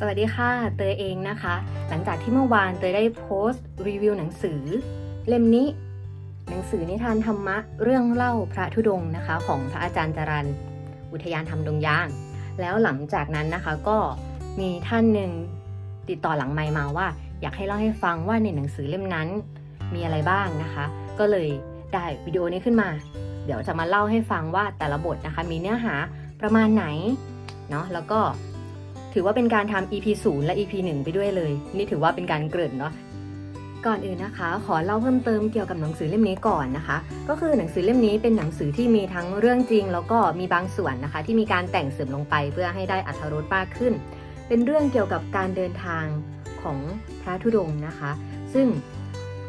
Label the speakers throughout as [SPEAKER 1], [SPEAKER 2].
[SPEAKER 1] สวัสดีค่ะ เตยเองนะคะ หลังจากที่เมื่อวานเตยได้โพสต์รีวิวหนังสือ เล่มนี้ หนังสือนิทานธรรมะเรื่องเล่าพระธุดงค์นะคะ ของพระอาจารย์จรันอุทยานธรรมดงยาง แล้วหลังจากนั้นนะคะก็มีท่านหนึ่งติดต่อหลังไมค์มาว่า อยากให้เล่าให้ฟังว่าในหนังสือเล่มนั้น มีอะไรบ้างนะคะ ก็เลยได้วิดีโอนี้ขึ้นมา เดี๋ยวจะมาเล่าให้ฟังว่าแต่ละบทนะคะ มีเนื้อหาประมาณไหนเนาะแล้วก็ ถือว่าเป็นการทำ EP 0 และ EP 1 ไปด้วยเลย นี่ถือว่าเป็นการเกริ่นเนาะก่อนอื่นนะคะ ขอเล่าเพิ่มเติมเกี่ยวกับหนังสือเล่มนี้ก่อนนะคะ ก็คือหนังสือเล่มนี้เป็นหนังสือที่มีทั้งเรื่องจริง แล้วก็มีบางส่วนนะคะ ที่มีการแต่งเสริมลงไปเพื่อให้ได้อรรถรสมากขึ้น เป็นเรื่องเกี่ยวกับการเดินทางของพระธุดงค์นะคะ ซึ่ง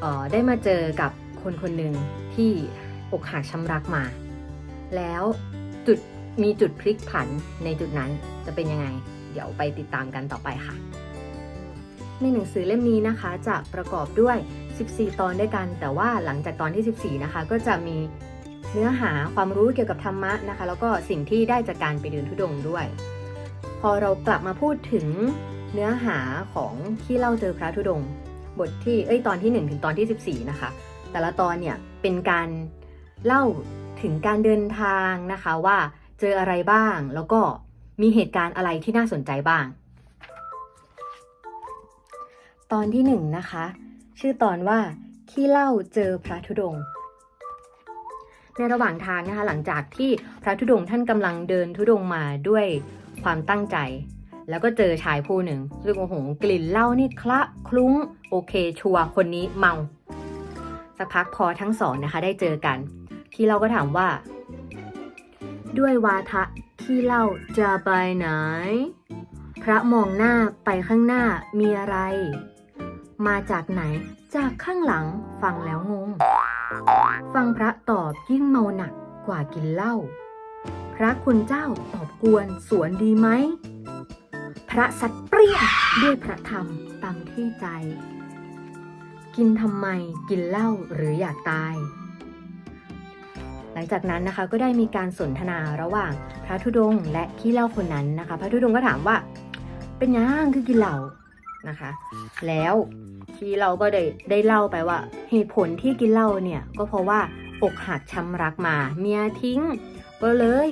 [SPEAKER 1] ออได้มาเจอกับคนคนหนึ่งที่อกหักช้ำรักมา แล้วจุดมีจุดพลิกผันในจุดนั้นจะเป็นยังไง เดี๋ยวไปติดตามกันต่อไปค่ะ ในหนังสือเล่มนี้นะคะจะประกอบด้วย 14 ตอนด้วยกัน แต่ว่าหลังจากตอนที่ 14 นะคะ ก็จะมีเนื้อหาความรู้เกี่ยวกับธรรมะนะคะ แล้วก็สิ่งที่ได้จากการไปเดินทุดงค์ด้วย พอเรากลับมาพูดถึงเนื้อหาของที่เล่าเจอพระธุดงค์บทที่เอ้ยตอนที่ 1 ถึงตอนที่ 14 นะคะ แต่ละตอนเนี่ยเป็นการเล่าถึงการเดินทางนะคะว่าเจออะไรบ้างแล้วก็ มีเหตุการณ์อะไรที่น่าสนใจบ้าง ตอนที่หนึ่งนะคะ ชื่อตอนว่าขี้เล่าเจอพระธุดงค์ในระหว่างทางนะคะหลังจากที่พระธุดงค์ท่านกำลังเดินธุดงค์มาด้วยความตั้งใจ แล้วก็เจอชายผู้หนึ่งซึ่งโอ้โหกลิ่นเหล้านี่คละคลุ้งโอเค ชัวคนนี้เมาสักพักพอทั้งสองนะคะ ได้เจอกัน ที่เราก็ถามว่า ด้วยวาทะ ที่เล่าจะไปไหน พระมองหน้าไปข้างหน้ามีอะไร มาจากไหน จากข้างหลังฟังแล้วงง ฟังพระตอบยิ่งเมาหนักกว่ากินเหล้า พระคุณเจ้าตอบกวนสวนดีไหม พระสัตว์เปรี้ยด้วยพระธรรมตามที่ใจ กินทำไมกินเหล้าหรืออยากตาย ลังจากนั้นนะคะก็ได้มีการสนทนาระหว่างพระธุดงค์และขี้เหล้าคนนั้นนะคะ พระธุดงค์ก็ถามว่า เป็นยังคือกินเหล้านะคะ แล้วขี้เหล้าก็ได้ได้เล่าไปว่าเหตุผลที่กินเหล้าเนี่ยก็เพราะว่าอกหักช้ำรักมา เมียทิ้งก็เลย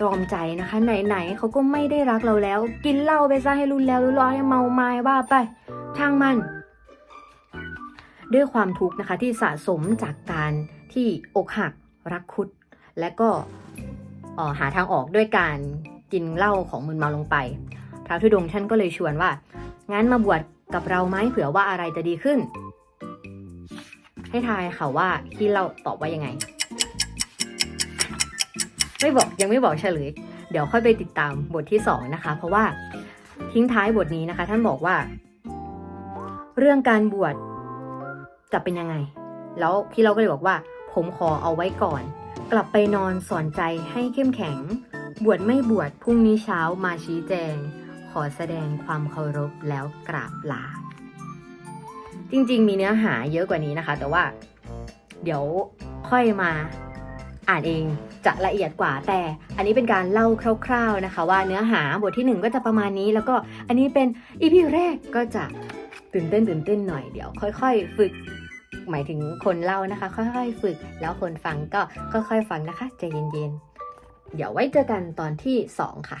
[SPEAKER 1] ตรอมใจนะคะ ไหนๆเขาก็ไม่ได้รักเราแล้ว กินเหล้าไปซะให้รุนแล้วรุนร้อยให้เมาไม้ว่าไปช่างมัน ด้วยความทุกข์นะคะที่สะสมจากการที่อกหัก รักคุด และก็หาทางออกด้วยการกินเหล้าของมึนเมาลงไปพระธุดงท่านก็เลยชวนว่า งั้นมาบวชกับเราไหมเผื่อว่าอะไรจะดีขึ้น ให้ทายค่ะว่าที่เราตอบว่ายังไง ไม่บอกยังไม่บอกเฉลย เดี๋ยวค่อยไปติดตามบทที่สองนะคะ เพราะว่าทิ้งท้ายบทนี้นะคะ ท่านบอกว่า เรื่องการบวชจะเป็นยังไง แล้วพี่เราก็เลยบอกว่า ผมขอเอาไว้ก่อน กลับไปนอนสอนใจให้เข้มแข็ง บวชไม่บวชพรุ่งนี้เช้ามาชี้แจง ขอแสดงความเคารพแล้วกราบลาจริงๆ มีเนื้อหาเยอะกว่านี้นะคะ แต่ว่าเดี๋ยวค่อยมาอ่านเองจะละเอียดกว่าแต่อันนี้เป็นการเล่าคร่าว ๆนะคะ ว่าเนื้อหาบทที่หนึ่งก็จะประมาณนี้ แล้วก็อันนี้เป็นอีพีแรกก็จะตื่นเต้นตื่นเต้นหน่อยเดี๋ยวค่อย ๆ ฝึก หมายถึงคนเล่านะคะ ค่อยๆฝึก แล้วคนฟังก็ค่อยๆฟังนะคะใจเย็นๆ เดี๋ยวไว้เจอกันตอนที่สองค่ะ